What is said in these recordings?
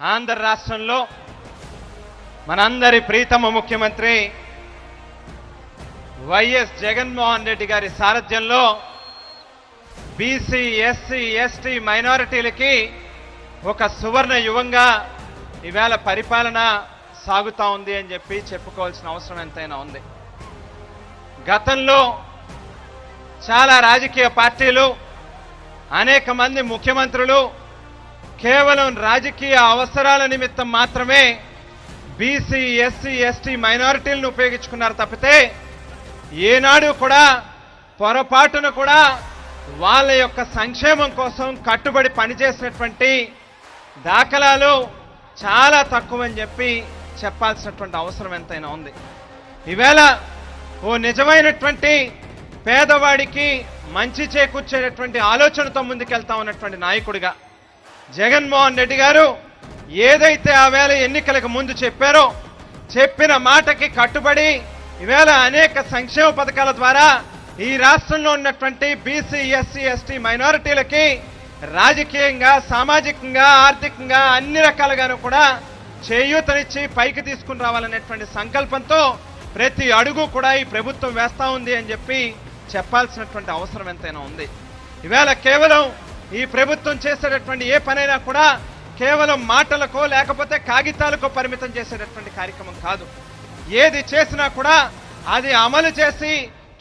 ఆంధ్ర రాష్ట్రంలో మనందరి ప్రీతమ ముఖ్యమంత్రి వైఎస్ జగన్మోహన్ రెడ్డి గారి సారథ్యంలో బీసీ ఎస్సీ ఎస్టీ మైనారిటీలకి ఒక సువర్ణ యువంగా ఈవేళ పరిపాలన సాగుతూ ఉంది అని చెప్పి చెప్పుకోవాల్సిన అవసరం ఎంతైనా ఉంది. గతంలో చాలా రాజకీయ పార్టీలు అనేక మంది ముఖ్యమంత్రులు కేవలం రాజకీయ అవసరాల నిమిత్తం మాత్రమే బీసీ ఎస్సీ ఎస్టీ మైనారిటీలను ఉపయోగించుకున్నారు తప్పితే ఏనాడు కూడా పొరపాటున కూడా వాళ్ళ యొక్క సంక్షేమం కోసం కట్టుబడి పనిచేసినటువంటి దాఖలాలు చాలా తక్కువ అని చెప్పి చెప్పాల్సినటువంటి అవసరం ఎంతైనా ఉంది. ఈవేళ ఓ నిజమైనటువంటి పేదవాడికి మంచి చేకూర్చేటటువంటి ఆలోచనతో ముందుకెళ్తా ఉన్నటువంటి నాయకుడిగా జగన్మోహన్ రెడ్డి గారు ఏదైతే ఆ వేళ ఎన్నికలకు ముందు చెప్పారో చెప్పిన మాటకి కట్టుబడి ఈవేళ అనేక సంక్షేమ పథకాల ద్వారా ఈ రాష్ట్రంలో ఉన్నటువంటి బీసీ ఎస్సీ ఎస్టీ మైనారిటీలకి రాజకీయంగా సామాజికంగా ఆర్థికంగా అన్ని రకాలుగాను కూడా చేయూతనిచ్చి పైకి తీసుకుని రావాలనేటువంటి సంకల్పంతో ప్రతి అడుగు కూడా ఈ ప్రభుత్వం వేస్తూ ఉంది అని చెప్పి చెప్పాల్సినటువంటి అవసరం ఎంతైనా ఉంది. ఈవేళ కేవలం ఈ ప్రభుత్వం చేసేటటువంటి ఏ పనైనా కూడా కేవలం మాటలకో లేకపోతే కాగితాలకో పరిమితం చేసేటటువంటి కార్యక్రమం కాదు. ఏది చేసినా కూడా అది అమలు చేసి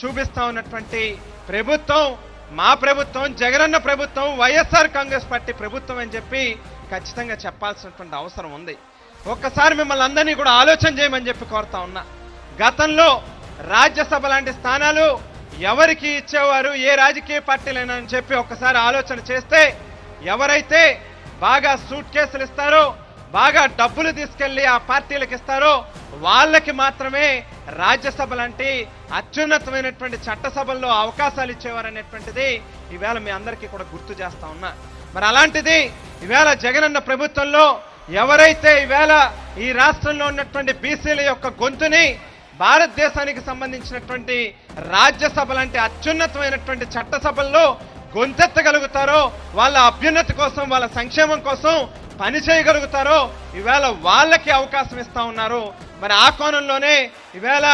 చూపిస్తా ఉన్నటువంటి ప్రభుత్వం మా ప్రభుత్వం జగనన్న ప్రభుత్వం వైఎస్ఆర్ కాంగ్రెస్ పార్టీ ప్రభుత్వం అని చెప్పి ఖచ్చితంగా చెప్పాల్సినటువంటి అవసరం ఉంది. ఒక్కసారి మిమ్మల్ని అందరినీ కూడా ఆలోచన చేయమని చెప్పి కోరుతా ఉన్నా. గతంలో రాజ్యసభ లాంటి స్థానాలు ఎవరికి ఇచ్చేవారు ఏ రాజకీయ పార్టీలైనా అని చెప్పి ఒక్కసారి ఆలోచన చేస్తే ఎవరైతే బాగా సూట్ కేసులు ఇస్తారో బాగా డబ్బులు తీసుకెళ్ళి ఆ పార్టీలకు ఇస్తారో వాళ్ళకి మాత్రమే రాజ్యసభ లాంటి అత్యున్నతమైనటువంటి చట్టసభల్లో అవకాశాలు ఇచ్చేవారనేటువంటిది ఈవేళ మీ అందరికీ కూడా గుర్తు చేస్తా ఉన్నా. మరి అలాంటిది ఈవేళ జగనన్న ప్రభుత్వంలో ఎవరైతే ఈవేళ ఈ రాష్ట్రంలో ఉన్నటువంటి బీసీల యొక్క గొంతుని భారతదేశానికి సంబంధించినటువంటి రాజ్యసభ లాంటి అత్యున్నతమైనటువంటి చట్టసభల్లో గొంతెత్తగలుగుతారో వాళ్ళ అభ్యున్నతి కోసం వాళ్ళ సంక్షేమం కోసం పని చేయగలుగుతారో ఈవేళ వాళ్ళకి అవకాశం ఇస్తా ఉన్నారు. మరి ఆ కోణంలోనే ఇవేళ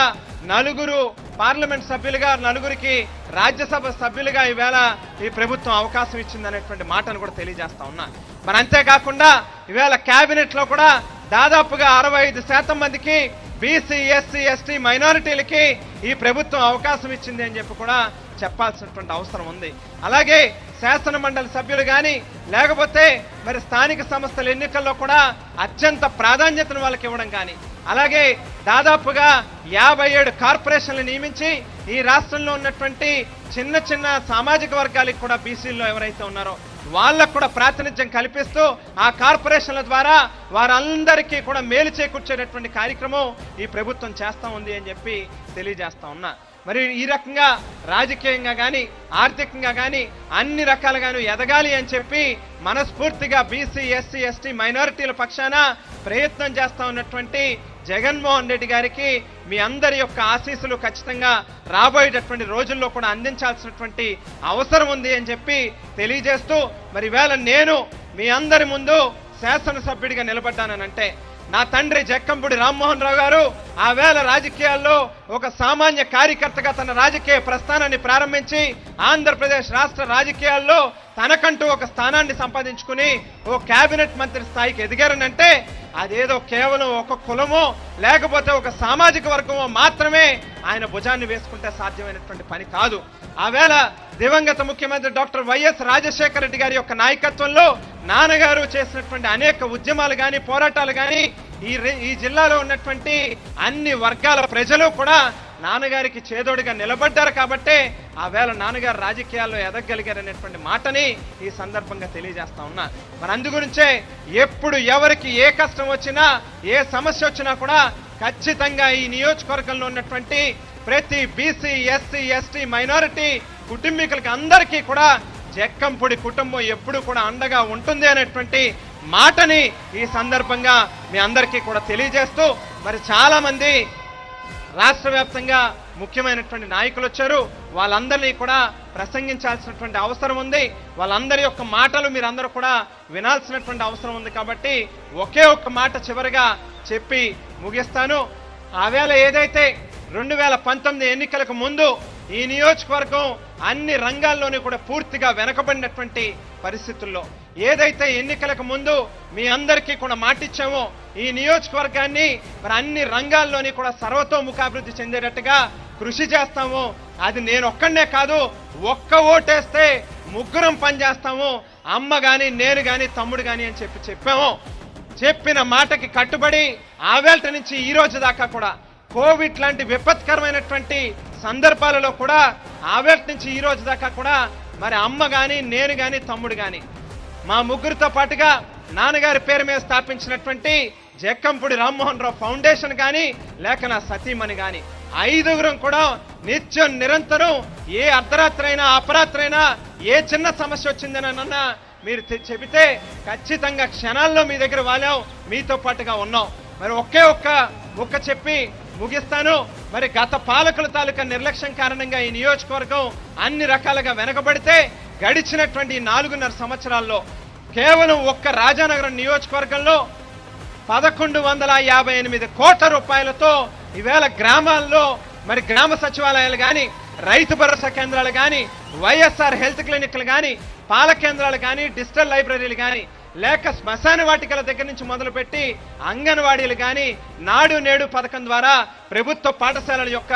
నలుగురు పార్లమెంట్ సభ్యులుగా నలుగురికి రాజ్యసభ సభ్యులుగా ఈవేళ ఈ ప్రభుత్వం అవకాశం ఇచ్చిందనేటువంటి మాటను కూడా తెలియజేస్తా ఉన్నా. మరి అంతేకాకుండా ఈవేళ క్యాబినెట్లో కూడా దాదాపుగా అరవై ఐదు శాతం మందికి బీసీ ఎస్సీ ఎస్టీ మైనారిటీలకి ఈ ప్రభుత్వం అవకాశం ఇచ్చింది అని చెప్పి కూడా చెప్పాల్సినటువంటి అవసరం ఉంది. అలాగే శాసన మండలి సభ్యులు కానీ లేకపోతే మరి స్థానిక సంస్థల ఎన్నికల్లో కూడా అత్యంత ప్రాధాన్యతను వాళ్ళకి ఇవ్వడం కానీ అలాగే దాదాపుగా యాభై ఏడు కార్పొరేషన్లు నియమించి ఈ రాష్ట్రంలో ఉన్నటువంటి చిన్న చిన్న సామాజిక వర్గాలకు కూడా బీసీల్లో ఎవరైతే ఉన్నారో వాళ్ళకు కూడా ప్రాతినిధ్యం కల్పిస్తూ ఆ కార్పొరేషన్ల ద్వారా వారందరికీ కూడా మేలు చేకూర్చేటటువంటి కార్యక్రమం ఈ ప్రభుత్వం చేస్తూ ఉంది అని చెప్పి తెలియజేస్తా ఉన్నా. మరి ఈ రకంగా రాజకీయంగా కానీ ఆర్థికంగా కానీ అన్ని రకాలుగాను ఎదగాలి అని చెప్పి మనస్ఫూర్తిగా బీసీ ఎస్సీ ఎస్టీ మైనారిటీల పక్షాన ప్రయత్నం చేస్తూ ఉన్నటువంటి జగన్మోహన్ రెడ్డి గారికి మీ అందరి యొక్క ఆశీస్సులు ఖచ్చితంగా రాబోయేటటువంటి రోజుల్లో కూడా అందించాల్సినటువంటి అవసరం ఉంది అని చెప్పి తెలియజేస్తూ మరి వేళ నేను మీ అందరి ముందు శాసనసభ్యుడిగా నిలబడ్డానంటే నా తండ్రి జక్కంపూడి రామ్మోహన్ రావు గారు ఆ వేళ రాజకీయాల్లో ఒక సామాన్య కార్యకర్తగా తన రాజకీయ ప్రస్థానాన్ని ప్రారంభించి ఆంధ్రప్రదేశ్ రాష్ట్ర రాజకీయాల్లో తనకంటూ ఒక స్థానాన్ని సంపాదించుకుని ఓ కేబినెట్ మంత్రి స్థాయికి ఎదిగారనంటే అదేదో కేవలం ఒక కులమో లేకపోతే ఒక సామాజిక వర్గమో మాత్రమే ఆయన భుజాన్ని వేసుకుంటే సాధ్యమైనటువంటి పని కాదు. ఆవేళ దివంగత ముఖ్యమంత్రి డాక్టర్ వైఎస్ రాజశేఖర రెడ్డి గారి యొక్క నాయకత్వంలో నాన్నగారు చేసినటువంటి అనేక ఉద్యమాలు కానీ పోరాటాలు కానీ ఈ ఈ జిల్లాలో ఉన్నటువంటి అన్ని వర్గాల ప్రజలు కూడా నాన్నగారికి చేదోడిగా నిలబడ్డారు కాబట్టే ఆ వేళ నాన్నగారు రాజకీయాల్లో ఎదగలిగారనేటువంటి మాటని ఈ సందర్భంగా తెలియజేస్తా ఉన్నా. మరి అందుగురించే ఎప్పుడు ఎవరికి ఏ కష్టం వచ్చినా ఏ సమస్య వచ్చినా కూడా ఖచ్చితంగా ఈ నియోజకవర్గంలో ఉన్నటువంటి ప్రతి బీసీ ఎస్సీ ఎస్టీ మైనారిటీ కుటుంబీకులకి అందరికీ కూడా జక్కంపుడి కుటుంబం ఎప్పుడు కూడా అండగా ఉంటుంది అనేటువంటి మాటని ఈ సందర్భంగా మీ అందరికీ కూడా తెలియజేస్తూ మరి చాలా మంది రాష్ట్ర వ్యాప్తంగా ముఖ్యమైనటువంటి నాయకులు వచ్చారు. వాళ్ళందరినీ కూడా ప్రసంగించాల్సినటువంటి అవసరం ఉంది. వాళ్ళందరి యొక్క మాటలు మీరందరూ కూడా వినాల్సినటువంటి అవసరం ఉంది కాబట్టి ఒకే ఒక్క మాట చివరిగా చెప్పి ముగిస్తాను. ఆవేళ ఏదైతే రెండు వేల పంతొమ్మిది ఎన్నికలకు ముందు ఈ నియోజకవర్గం అన్ని రంగాల్లోనూ కూడా పూర్తిగా వెనకబడినటువంటి పరిస్థితుల్లో ఏదైతే ఎన్నికలకు ముందు మీ అందరికీ కూడా మాటిచ్చామో ఈ నియోజకవర్గాన్ని మరి అన్ని రంగాల్లోని కూడా సర్వతోముఖాభివృద్ధి చెందేటట్టుగా కృషి చేస్తాము. అది నేను ఒక్కడనే కాదు ఒక్క ఓటేస్తే ముగ్గురం పనిచేస్తాము. అమ్మ కానీ నేను కానీ తమ్ముడు కానీ అని చెప్పి చెప్పాము. చెప్పిన మాటకి కట్టుబడి ఆవేల్ట నుంచి ఈ రోజు దాకా కూడా కోవిడ్ లాంటి విపత్కరమైనటువంటి సందర్భాలలో కూడా ఆవేల్ట నుంచి ఈ రోజు దాకా కూడా మరి అమ్మ కానీ నేను కానీ తమ్ముడు కానీ మా ముగ్గురితో పాటుగా నాన్నగారి పేరు మీద స్థాపించినటువంటి జక్కంపూడి రామ్మోహన్ రావు ఫౌండేషన్ కానీ లేక నా సతీమణి కానీ ఐదుగురం కూడా నిత్యం నిరంతరం ఏ అర్ధరాత్రి అయినా అపరాత్రి అయినా ఏ చిన్న సమస్య వచ్చిందనన్నా మీరు చెబితే ఖచ్చితంగా క్షణాల్లో మీ దగ్గర వాళ్ళాం మీతో పాటుగా ఉన్నాం. మరి ఒకే ఒక్క ముక్క చెప్పి ముగిస్తాను. మరి గత పాలకుల తాలూకా నిర్లక్ష్యం కారణంగా ఈ నియోజకవర్గం అన్ని రకాలుగా వెనకబడితే గడిచినటువంటి నాలుగున్నర సంవత్సరాల్లో కేవలం ఒక్క రాజానగరం నియోజకవర్గంలో పదకొండు వందల యాభై ఎనిమిది కోట్ల రూపాయలతో ఈవేళ గ్రామాల్లో మరి గ్రామ సచివాలయాలు కానీ రైతు భరోసా కేంద్రాలు కానీ వైఎస్ఆర్ హెల్త్ క్లినిక్లు కానీ పాల కేంద్రాలు కానీ డిజిటల్ లైబ్రరీలు కానీ లేక శ్మశాన వాటికల దగ్గర నుంచి మొదలుపెట్టి అంగన్వాడీలు కానీ నాడు నేడు పథకం ద్వారా ప్రభుత్వ పాఠశాలల యొక్క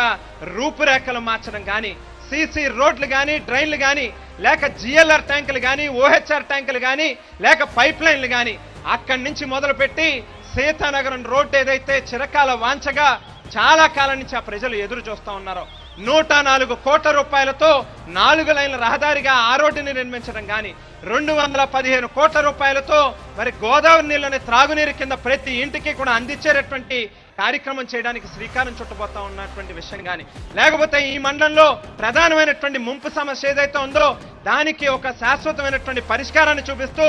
రూపురేఖలు మార్చడం కానీ సీసీ రోడ్లు కానీ డ్రైన్లు కానీ లేక జిఎల్ఆర్ ట్యాంకులు కానీ ఓహెచ్ఆర్ ట్యాంకులు కానీ లేక పైప్ లైన్లు కానీ అక్కడి నుంచి మొదలుపెట్టి సీతానగరం రోడ్డు ఏదైతే చిరకాల వాంచగా చాలా కాలం నుంచి ఆ ప్రజలు ఎదురు చూస్తూ ఉన్నారు నూట నాలుగు కోట్ల రూపాయలతో నాలుగు లైన్ల రహదారిగా ఆ రోడ్డుని నిర్మించడం కానీ రెండు వందల పదిహేను కోట్ల రూపాయలతో మరి గోదావరి నీళ్ళని త్రాగునీరు కింద ప్రతి ఇంటికి కూడా అందించేటటువంటి కార్యక్రమం చేయడానికి శ్రీకారం చుట్టబోతా ఉన్నటువంటి విషయం కానీ లేకపోతే ఈ మండలంలో ప్రధానమైనటువంటి ముంపు సమస్య ఏదైతే ఉందో దానికి ఒక శాశ్వతమైనటువంటి పరిష్కారాన్ని చూపిస్తూ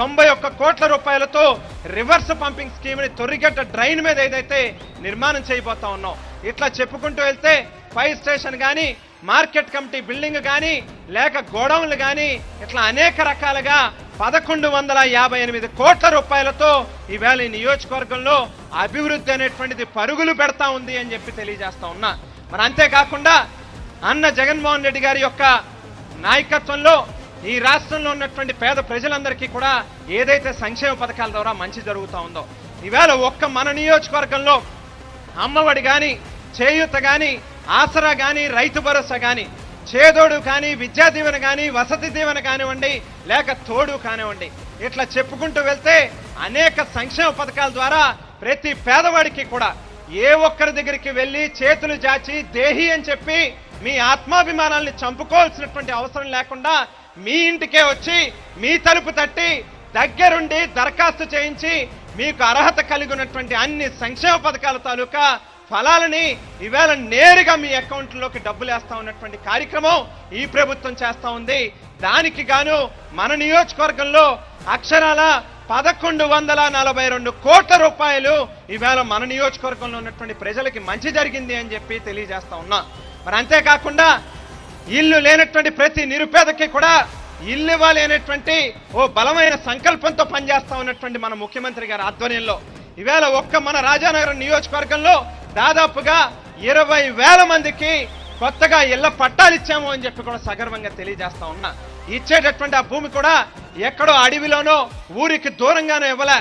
తొంభై ఒక్క కోట్ల రూపాయలతో రివర్స్ పంపింగ్ స్కీమ్ని తొరిగడ్డ డ్రైన్ మీద ఏదైతే నిర్మాణం చేయబోతా ఉన్నాం. ఇట్లా చెప్పుకుంటూ వెళ్తే ఫైర్ స్టేషన్ కానీ మార్కెట్ కమిటీ బిల్డింగ్ కానీ లేక గోడౌన్లు కానీ ఇట్లా అనేక రకాలుగా పదకొండు వందల యాభై ఎనిమిది కోట్ల రూపాయలతో ఈవేళ ఈ నియోజకవర్గంలో అభివృద్ధి అనేటువంటిది పరుగులు పెడతా ఉంది అని చెప్పి తెలియజేస్తా ఉన్నా. మరి అంతేకాకుండా అన్న జగన్మోహన్ రెడ్డి గారి యొక్క నాయకత్వంలో ఈ రాష్ట్రంలో ఉన్నటువంటి పేద ప్రజలందరికీ కూడా ఏదైతే సంక్షేమ పథకాల ద్వారా మంచి జరుగుతూ ఉందో ఈవేళ ఒక్క మన నియోజకవర్గంలో అమ్మఒడి కానీ చేయూత కానీ ఆసరా కానీ రైతు భరోసా కానీ చేదోడు కానీ విద్యా దీవెన కానీ వసతి దీవెన కానివ్వండి లేక తోడు కానివ్వండి. ఇట్లా చెప్పుకుంటూ వెళ్తే అనేక సంక్షేమ పథకాల ద్వారా ప్రతి పేదవాడికి కూడా ఏ ఒక్కరి దగ్గరికి వెళ్ళి చేతులు జాచి దేహి అని చెప్పి మీ ఆత్మాభిమానాల్ని చంపుకోవాల్సినటువంటి అవసరం లేకుండా మీ ఇంటికే వచ్చి మీ తలుపు తట్టి దగ్గరుండి దరఖాస్తు చేయించి మీకు అర్హత కలిగి ఉన్నటువంటి అన్ని సంక్షేమ పథకాల తాలూకా ఫలాలని ఈవేళ నేరుగా మీ అకౌంట్లోకి డబ్బులు వేస్తా ఉన్నటువంటి కార్యక్రమం ఈ ప్రభుత్వం చేస్తూ ఉంది. దానికి గాను మన నియోజకవర్గంలో అక్షరాల పదకొండు వందల నలభై రెండు కోట్ల రూపాయలు ఈవేళ మన నియోజకవర్గంలో ఉన్నటువంటి ప్రజలకి మంచి జరిగింది అని చెప్పి తెలియజేస్తా ఉన్నా. మరి అంతేకాకుండా ఇల్లు లేనటువంటి ప్రతి నిరుపేదకి కూడా ఇల్లు ఇవ్వాలి ఓ బలమైన సంకల్పంతో పనిచేస్తా ఉన్నటువంటి మన ముఖ్యమంత్రి గారి ఆధ్వర్యంలో. ఈవేళ ఒక్క మన రాజానగరం నియోజకవర్గంలో దాదాపుగా ఇరవై వేల మందికి కొత్తగా ఇళ్ళ పట్టాలు ఇచ్చాము అని చెప్పి కూడా సగర్వంగా తెలియజేస్తా ఉన్నా. ఇచ్చేటటువంటి ఆ భూమి కూడా ఎక్కడో అడవిలోనో ఊరికి దూరంగానో ఇవ్వలే.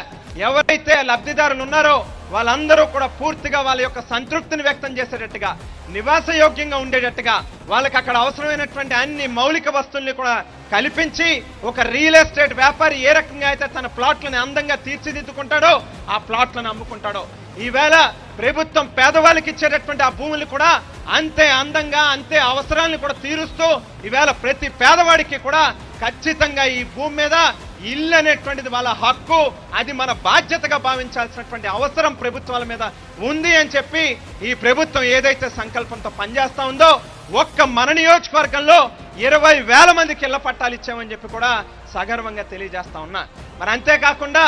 ఎవరైతే లబ్ధిదారులు ఉన్నారో వాళ్ళందరూ కూడా పూర్తిగా వాళ్ళ యొక్క సంతృప్తిని వ్యక్తం చేసేటట్టుగా నివాసయోగ్యంగా ఉండేటట్టుగా వాళ్ళకి అక్కడ అవసరమైనటువంటి అన్ని మౌలిక వస్తువుల్ని కూడా కల్పించి ఒక రియల్ ఎస్టేట్ వ్యాపారి ఏ రకంగా అయితే తన ప్లాట్లను అందంగా తీర్చిదిద్దుకుంటాడో ఆ ప్లాట్లను అమ్ముకుంటాడో. ఈవేళ ప్రభుత్వం పేదవాళ్ళకి ఇచ్చేటటువంటి ఆ భూములు కూడా అంతే అందంగా అంతే అవసరాలను కూడా తీరుస్తూ ఈవేళ ప్రతి పేదవాడికి కూడా ఖచ్చితంగా ఈ భూమి మీద ఇల్లు అనేటువంటిది వాళ్ళ హక్కు. అది మన బాధ్యతగా భావించాల్సినటువంటి అవసరం ప్రభుత్వాల మీద ఉంది అని చెప్పి ఈ ప్రభుత్వం ఏదైతే సంకల్పంతో పనిచేస్తా ఉందో ఒక్క మన నియోజకవర్గంలో ఇరవై వేల మందికి ఇళ్ళ పట్టాలు ఇచ్చామని చెప్పి కూడా సగర్వంగా తెలియజేస్తా ఉన్నా. మరి అంతేకాకుండా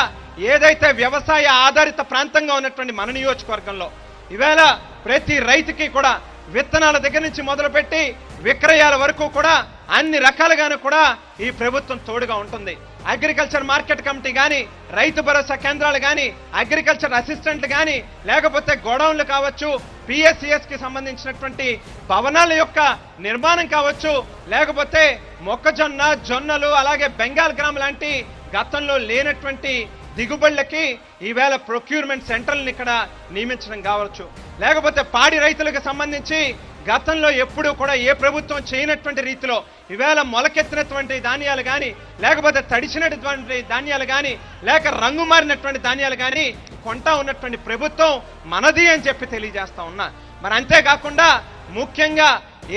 ఏదైతే వ్యవసాయ ఆధారిత ప్రాంతంగా ఉన్నటువంటి మన నియోజకవర్గంలో ఈవేళ ప్రతి రైతుకి కూడా విత్తనాల దగ్గర నుంచి మొదలుపెట్టి విక్రయాల వరకు కూడా అన్ని రకాలుగాను కూడా ఈ ప్రభుత్వం తోడుగా ఉంటుంది. అగ్రికల్చర్ మార్కెట్ కమిటీ కానీ రైతు భరోసా కేంద్రాలు కానీ అగ్రికల్చర్ అసిస్టెంట్లు కానీ లేకపోతే గోడౌన్లు కావచ్చు పిఎస్సిఎస్కి సంబంధించినటువంటి భవనాల యొక్క నిర్మాణం కావచ్చు లేకపోతే మొక్కజొన్న జొన్నలు అలాగే బెంగాల్ గ్రామ్ లాంటి గతంలో లేనటువంటి దిగుబడులకి ఈవేళ ప్రొక్యూర్మెంట్ సెంటర్లను ఇక్కడ నియమించడం కావచ్చు. లేకపోతే పాడి రైతులకు సంబంధించి గతంలో ఎప్పుడూ కూడా ఏ ప్రభుత్వం చేయనటువంటి రీతిలో ఈవేళ మొలకెత్తినటువంటి ధాన్యాలు కానీ లేకపోతే తడిచినటువంటి ధాన్యాలు కానీ లేక రంగు మారినటువంటి ధాన్యాలు కానీ కొంటా ఉన్నటువంటి ప్రభుత్వం మనది అని చెప్పి తెలియజేస్తా ఉన్నా. మరి అంతేకాకుండా ముఖ్యంగా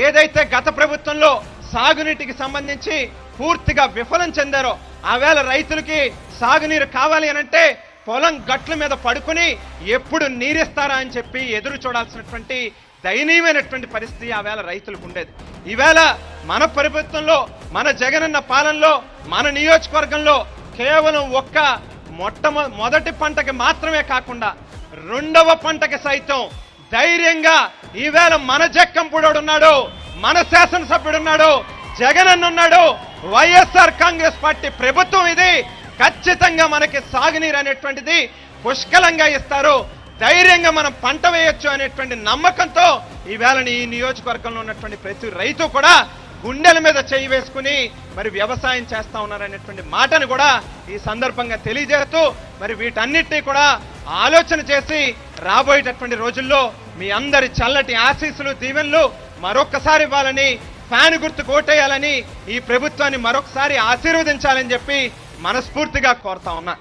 ఏదైతే గత ప్రభుత్వంలో సాగునీటికి సంబంధించి పూర్తిగా విఫలం చెందారో ఆవేళ రైతులకి సాగునీరు కావాలి అని అంటే పొలం గట్ల మీద పడుకుని ఎప్పుడు నీరిస్తారా అని చెప్పి ఎదురు చూడాల్సినటువంటి దయనీయమైనటువంటి పరిస్థితి ఆవేళ రైతులకు ఉండేది. ఈవేళ మన ప్రభుత్వంలో మన జగనన్న పాలనలో మన నియోజకవర్గంలో కేవలం ఒక్క మొట్టమొ మొదటి పంటకి మాత్రమే కాకుండా రెండవ పంటకి సైతం ధైర్యంగా ఈవేళ మన జక్కంపుడోడు ఉన్నాడు మన శాసనసభ్యుడున్నాడు ఉన్నాడు ఉన్నాడు వైఎస్ఆర్ కాంగ్రెస్ పార్టీ ప్రభుత్వం ఇది. ఖచ్చితంగా మనకి సాగునీరు అనేటువంటిది పుష్కలంగా ఇస్తారు. ధైర్యంగా మనం పంట వేయొచ్చు అనేటువంటి నమ్మకంతో ఈవేళ ఈ నియోజకవర్గంలో ఉన్నటువంటి ప్రతి రైతు కూడా గుండెల మీద చేయి వేసుకుని మరి వ్యవసాయం చేస్తా ఉన్నారనేటువంటి మాటను కూడా ఈ సందర్భంగా తెలియజేస్తూ మరి వీటన్నిటినీ కూడా ఆలోచన చేసి రాబోయేటటువంటి రోజుల్లో మీ అందరి చల్లటి ఆశీస్సులు దీవెనలు మరొక్కసారి ఇవ్వాలని ఫ్యాన్ గుర్తు కోటేయాలని ఈ ప్రభుత్వాన్ని మరొకసారి ఆశీర్వదించాలని చెప్పి మనస్ఫూర్తిగా కోరుతా ఉన్నా.